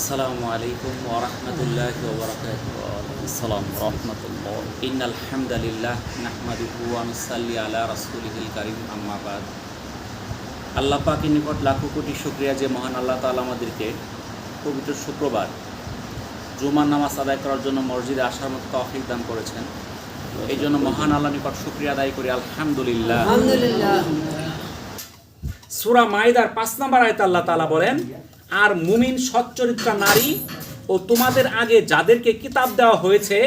আসসালামু আলাইকুম ওরহমতুল্লাহ রহমতুল্লাহ ইন আলহামদুলিল্লাহ আলা রাসূলিহিল কারীম। আল্লাহ নিকট লাখো কোটি শুক্রিয়া যে মহান আল্লাহ তাআলা আমাদেরকে পবিত্র শুক্রবার জুমার নামাজ আদায় করার জন্য মসজিদে আসার মতো তৌফিক দান করেছেন। এই জন্য মহান আল্লাহ নিকট শুক্রিয়া আদায় করি। আলহামদুলিল্লাহ। আলহামদুলিল্লাহ। সুরা মাইদার পাঁচ নম্বর আয়তে আল্লাহ তালা বলেন আর মুমিন সচ্চরিত্রা নারী ও তোমাদের আগে যাদেরকে কিতাব দেওয়া হয়েছে,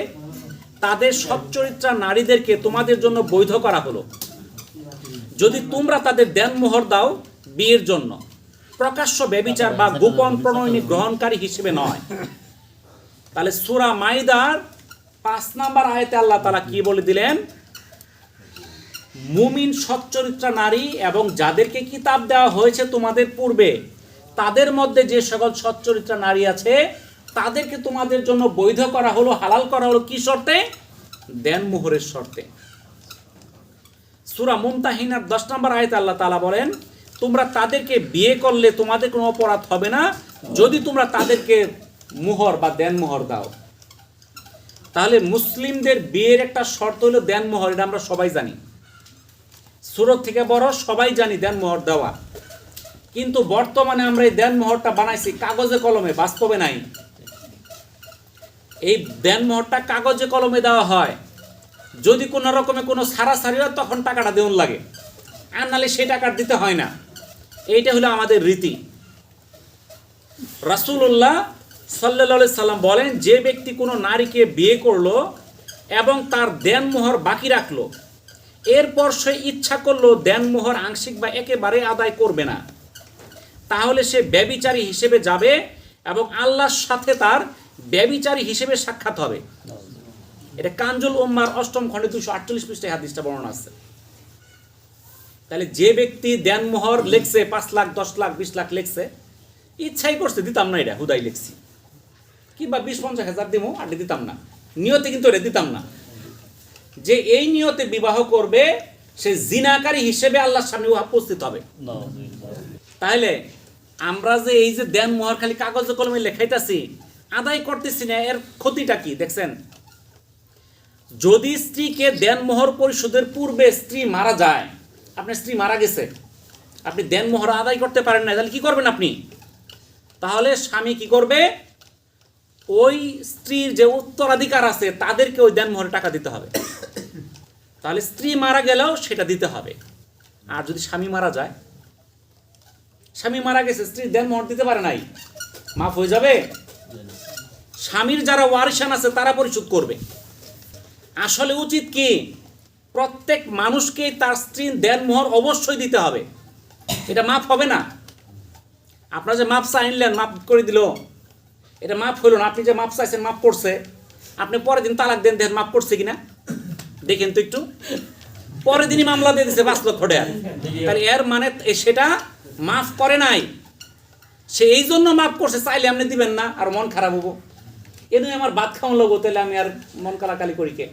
তাদের সচ্চরিত্রা নারীদেরকে তোমাদের জন্য বৈধ করা হলো। যদি তোমরা তাদের দেনমোহর দাও বিয়ের জন্য, প্রকাশ্য ব্যবিচার বা গোপন প্রণয়নী গ্রহণকারী হিসেবে নয়। তাহলে সুরা মাইদার পাঁচ নাম্বার আয়তে আল্লাহ তালা কি বলে দিলেন? মুমিন সচ্চরিত্রা নারী এবং যাদেরকে কিতাব দেওয়া হয়েছে তোমাদের পূর্বে তাদের মধ্যে যে সকল সচ্চরিত্রা নারী আছে, তাদেরকে তোমাদের জন্য বৈধ করা হলো, হালাল করা হলো কি শর্তে? দেনমোহরের শর্তে। সুরা মুমতাহিনার দশ নম্বর আয়তে আল্লাহ তালা বলেন, তোমরা তাদেরকে বিয়ে করলে তোমাদের কোনো অপরাধ হবে না। যদি তোমরা তাদেরকে মোহর বা দেনমোহর দাও। তাহলে মুসলিমদের বিয়ের একটা শর্ত হলো দেনমোহর এটা আমরা সবাই জানি। সুরত থেকে বড় সবাই জানি দেনমোহর দেওয়া। কিন্তু বর্তমানে আমরা এই দেনমোহরটা বানাইছি কাগজে কলমে, বাস্তবে নাই। এই দেনমোহরটা কাগজে কলমে দেওয়া হয়। যদি কোনো রকমে কোনো সারাসারি হয় তখন টাকাটা দেউন লাগে। আর নাহলে সেই টাকা দিতে হয় না। এইটা হলো আমাদের রীতি। রাসূলুল্লাহ সাল্লাহ সাল্লাম বলেন, যে ব্যক্তি কোনো নারীকে বিয়ে করল এবং তার দেনমোহর বাকি রাখল, এরপর সে ইচ্ছা করল দেনমোহর আংশিক বা একেবারে আদায় করবে না। তাহলে সে ব্যবিচারী হিসেবে যাবে এবং আল্লাহর সাথে তার ব্যবিচারী হিসেবে সাক্ষাৎ হবে। এটা কাঞ্জুল উম্মার অষ্টম খণ্ডে দুশো আটচল্লিশ পৃষ্ঠায় হাদিসটা বর্ণনা আছে। তাহলে যে ব্যক্তি দেনমোহর লেখছে পাঁচ লাখ দশ লাখ বিশ লাখ লেখছে ইচ্ছাই করছে দিতাম না এটা হুদাই লেখছি। কিংবা বিশ পঞ্চাশ হাজার দিমো আর দিতাম না। নিয়তে কিন্তু এটা দিতাম না। যে এই নিয়তে বিবাহ করবে সে জিনাকারী হিসেবে আল্লাহর সামনে উহা উপস্থিত হবে। তাহলে আমরা যে এই যে দেন মোহর খালি কাগজে কলমে লেখাইতাছি, আদায় করতেছি না, এর ক্ষতিটা কি, দেখছেন? যদি স্ত্রীকে দেন মোহর পরিশোধের পূর্বে স্ত্রী মারা যায়, আপনার স্ত্রী মারা গেছে, আপনি দেন মোহর আদায় করতে পারেন না, তাহলে কি করবেন আপনি? তাহলে স্বামী কি করবে? ওই স্ত্রীর যে উত্তরাধিকার আছে, তাদেরকে ওই দেন মোহরে টাকা দিতে হবে। তাহলে স্ত্রী মারা গেলেও সেটা দিতে হবে। আর যদি স্বামী মারা যায় স্বামী মারা গেছে স্ত্রী দেন মোহর দিতে পারে নাই। মাফ হয়ে যাবে? স্বামীর যারা ওয়ারিসান আছে, তারা পরিশোধ করবে। আসলে উচিত কি? প্রত্যেক মানুষকে তার স্ত্রীর দেন মোহর অবশ্যই দিতে হবে। এটা মাফ হবে না। আপনার যে মাপ চাইলেন মাপ করে দিল। এটা মাপ হইল না। আপনি যে মাপ চাইছেন, মাপ পড়ছে আপনি পরের দিন তালাক দেন দেন মাপ পড়ছে কিনা? দেখেন তো একটু। পরের দিনই মামলা দিয়ে দিচ্ছে পাঁচ লক্ষ এর মানে সেটা মাফ করে নাই। সে এই জন্য মাফ করছে, চাইলে আপনি দিবেন না, আর মন খারাপ হব। এ নয় আমার ভাত খাওয়ান লোক তাহলে আমি আর মন কালাকালি করি কে?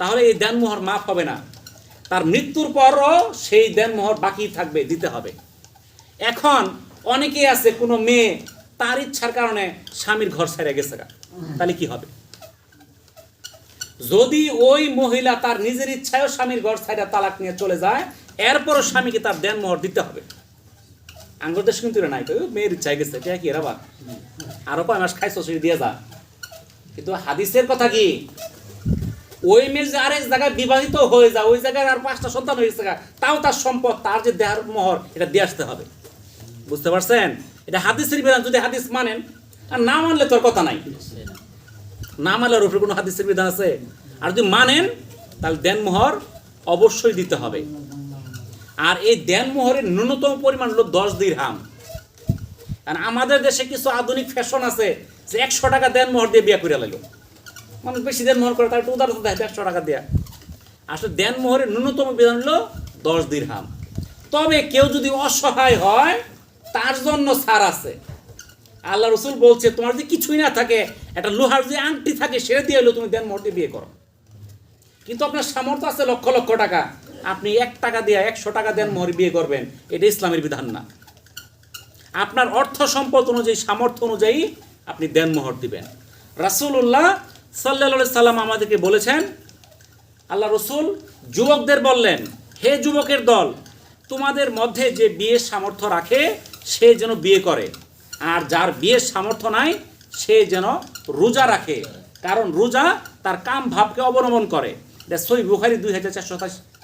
তাহলে এই দেনমোহর মাফ হবে না। তার মৃত্যুর পরও সেই দেনমোহর বাকি থাকবে, দিতে হবে। এখন অনেকেই আছে, কোনো মেয়ে তার ইচ্ছার কারণে স্বামীর ঘর ছেড়ে গেছে। তাহলে কি হবে? যদি ওই মহিলা তার নিজের ইচ্ছায়ও স্বামীর ঘর ছাইরা তালাক নিয়ে চলে যায় এরপরও স্বামীকে তার দেন মোহর দিতে হবে। আঙ্গুর দেশ কিন্তু নাই মেয়ের ইচ্ছায় গেছে, কি এরা বা? আরও কয় মাস খাইছো, সেটা দিয়ে যা। কিন্তু হাদিসের কথা কি? ওই মেয়ে যে আরেক জায়গায় বিবাহিত হয়ে যায় ওই জায়গায় আর পাঁচটা সন্তান হয়ে গেছে তাও তার সম্পদ, তার যে দেহার মোহর, এটা দিয়ে আসতে হবে। বুঝতে পারছেন? এটা হাদিসের বিধান, যদি হাদিস মানেন, আর না মানলে তোর কথা নাই। না মানলে ওর উপরে কোনো হাদিসের বিধান আছে? আর যদি মানেন, তাহলে দেনমোহর অবশ্যই দিতে হবে। আর এই দেনমোহরের ন্যূনতম পরিমাণ হলো দশ দিরহাম। কারণ আমাদের দেশে কিছু আধুনিক ফ্যাশন আছে যে একশো টাকা দেনমোহর দিয়ে বিয়ে করে লাগল মানুষ বেশি দেন দেনমোহর করে, তার একটু উদাহরণ দেয় একশো টাকা দেয়া। আসলে দেনমোহরের ন্যূনতম বিধান হলো দশ দিরহাম। তবে কেউ যদি অসহায় হয়, তার জন্য ছাড় আছে। আল্লাহ রসুল বলছে, তোমার যদি কিছুই না থাকে, একটা লোহার যে আংটি থাকে, সেটা দিয়ে হলেও তুমি দেন দিয়ে বিয়ে করো। কিন্তু আপনার সামর্থ্য আছে লক্ষ লক্ষ টাকা। আপনি এক টাকা দিয়ে একশো টাকা দেন মোহর বিয়ে করবেন। এটা ইসলামের বিধান না। আপনার অর্থ সম্পদ অনুযায়ী, সামর্থ্য অনুযায়ী আপনি দেন, মোহর দিবেন। রাসূলুল্লাহ সাল্লাহ সাল্লাম আমাদেরকে বলেছেন, আল্লাহ রসুল যুবকদের বললেন, হে যুবকের দল, তোমাদের মধ্যে যে বিয়ের সামর্থ্য রাখে, সে যেন বিয়ে করে। আর যার বিয়ের সামর্থ্য নাই, সে যেন রোজা রাখে। কারণ রোজা তার কাম ভাবকে অবলম্বন করে। এটা সই বুখারি দুই হাজার চারশো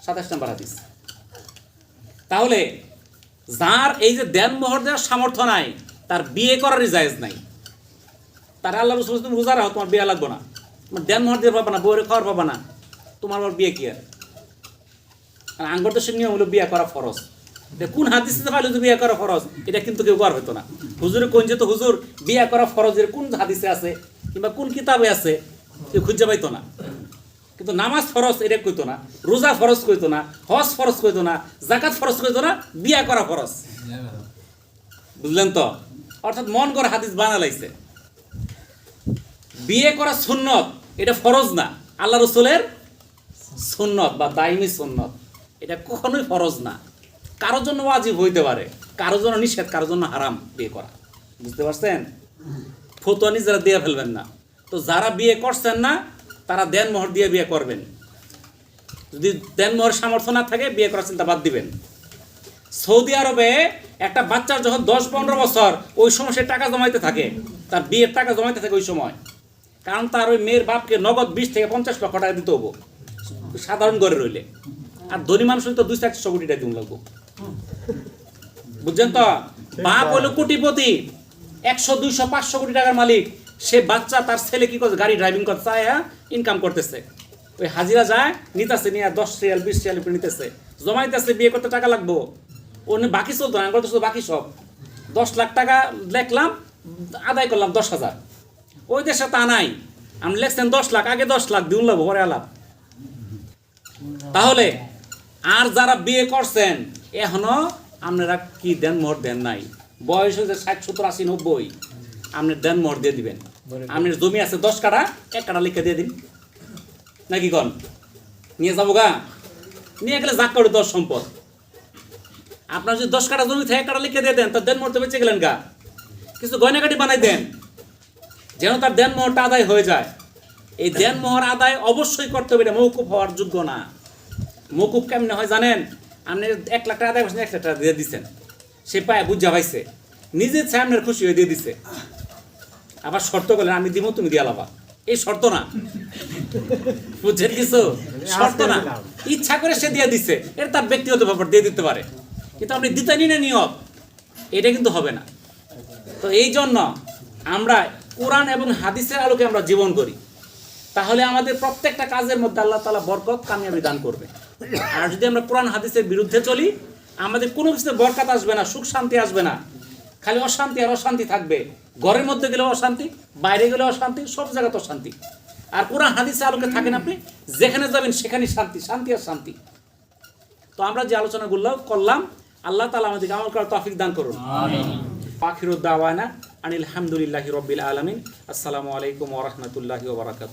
সাতাশ নম্বর হাদিস। তাহলে যার এই যে দেন মোহর দেওয়ার সামর্থ্য নাই, তার বিয়ে করারই জায়েজ নাই। তার আল্লাহ রসুল তুমি রোজা রাখো, তোমার বিয়ে লাগবে না। তোমার দেন মোহর দিয়ে পাবা না বউরে খাওয়ার পাবা না। তোমার আবার বিয়ে কি আর? আঙ্গর দেশের নিয়ম হলো বিয়ে করা ফরজ। কোন হাদিসে পাইলো যে বিয়ে করা ফরজ, এটা কিন্তু কেউ কর হতো না। হুজুরে কোন যে তো হুজুর, বিয়ে করা ফরজের কোন হাদিসে আছে, কিংবা কোন কিতাবে আছে, কেউ খুঁজে পাইতো না। কিন্তু নামাজ ফরজ, এটা কইতো না। রোজা ফরজ কইতো না, হজ ফরজ কইতো না জাকাত ফরজ কইতো না, বিয়া করা ফরজ। বুঝলেন তো? অর্থাৎ মন করে হাদিস বানা লাইছে। বিয়ে করা সুন্নত, এটা ফরজ না। আল্লাহ রসুলের সুন্নত বা দাইমি সুন্নত, এটা কখনোই ফরজ না। কারোর জন্য ওয়াজিব হইতে পারে, কারোর জন্য নিষেধ, কারোর জন্য হারাম বিয়ে করা। বুঝতে পারছেন? ফতোয়া নিজেরা দিয়ে ফেলবেন না। তো যারা বিয়ে করছেন না তারা দেন মোহর দিয়ে বিয়ে করবেন। যদি দেন মোহর সামর্থ্য না থাকে, বিয়ে করার চিন্তা বাদ দিবেন। সৌদি আরবে একটা বাচ্চার যখন দশ পনেরো বছর, ওই সময় সে টাকা জমাইতে থাকে। তার বিয়ের টাকা জমাইতে থাকে ওই সময়। কারণ তার ওই মেয়ের বাপকে নগদ বিশ থেকে পঞ্চাশ লক্ষ টাকা দিতে হব। সাধারণ ঘরে রইলে। আর ধনী মানুষ হলে তো দুই চারশো কোটি টাকা দিন লাগবো। বুঝছেন তো? বাপ হইল কোটিপতি, একশো, দুইশো, পাঁচশো কোটি টাকার মালিক। সে বাচ্চা তার ছেলে কি করছে? গাড়ি ড্রাইভিং করতে চায় ইনকাম করতেছে। ওই হাজিরা যায়, নিতেছে, নিয়ে দশ রিয়াল, বিশ রিয়াল নিতেছে। জমাইতেছে, বিয়ে করতে টাকা লাগবো। ওনে বাকি চলতো না করতেছে বাকি সব। দশ লাখ টাকা লেখলাম, আদায় করলাম দশ হাজার। ওই দেশে তা নাই। আমি লেখছেন দশ লাখ, আগে দশ লাখ দিউন লাগবো, পরে আলাপ। তাহলে, আর যারা বিয়ে করছেন, এখনও আপনারা কি দেন মোহর দেন নাই। বয়স হয়েছে ষাট, সত্তর, আশি, নব্বই। আপনি দেন মোহর দিয়ে দিবেন। আপনার জমি আছে দশ কাটা এক কাটা লিখে দিয়ে দিন। নাকি কন? নিয়ে যাব গা। নিয়ে গেলে যাক করে দশ সম্পদ। আপনার যদি দশ কাটা জমি থাকে এক কাটা লিখে দিয়ে দেন তার দেন মোহরতে বেঁচে গেলেন গা। কিছু গয়নাকাটি বানাই দেন। যেন তার দেন মোহরটা আদায় হয়ে যায়। এই দেন মোহর আদায় অবশ্যই করতে হবে এটা মৌকুফ হওয়ার যোগ্য না। মৌকুফ কেমনে হয় জানেন? আপনি এক লাখ টাকা আদায় করছেন এক লাখ টাকা দিয়ে দিচ্ছেন সে পায় বুঝা পাইছে। নিজে চায় আপনার খুশি হয়ে দিয়ে দিছে। আবার শর্ত করলেন আমি দিব তুমি দিয়ে লাবা। এই শর্ত না। বুঝছেন কিছু? শর্ত না। ইচ্ছা করে সে দিয়ে দিচ্ছে এটা তার ব্যক্তিগত ব্যাপার দিয়ে দিতে পারে। কিন্তু আপনি দিতে নিনে নিয়ত এটা কিন্তু হবে না। তো এই জন্য আমরা কোরআন এবং হাদিসের আলোকে আমরা জীবন করি। তাহলে আমাদের প্রত্যেকটা কাজের মধ্যে আল্লাহ তালা বরকত কামিয়াবি দান করবে। আর যদি আমরা কোরআন হাদিসের বিরুদ্ধে চলি আমাদের কোনো কিছুতে বরকত আসবে না সুখ শান্তি আসবে না। খালি অশান্তি আর অশান্তি থাকবে। ঘরের মধ্যে গেলেও অশান্তি বাইরে গেলেও অশান্তি সব জায়গাতে অশান্তি। আর কোরআন হাদিসে আলোকে থাকেন আপনি যেখানে যাবেন সেখানেই শান্তি শান্তি আর শান্তি। তো আমরা যে আলোচনাগুলো করলাম আল্লাহ তালা আমাদেরকে আমল করার তফিক দান করুন। পাখিরুদ্দাওয়ানা আনিল হামদুলিল্লাহি রব্বিল আলমিন। আসসালামু আলাইকুম ওরহমতুল্লাহি ওবরাকাত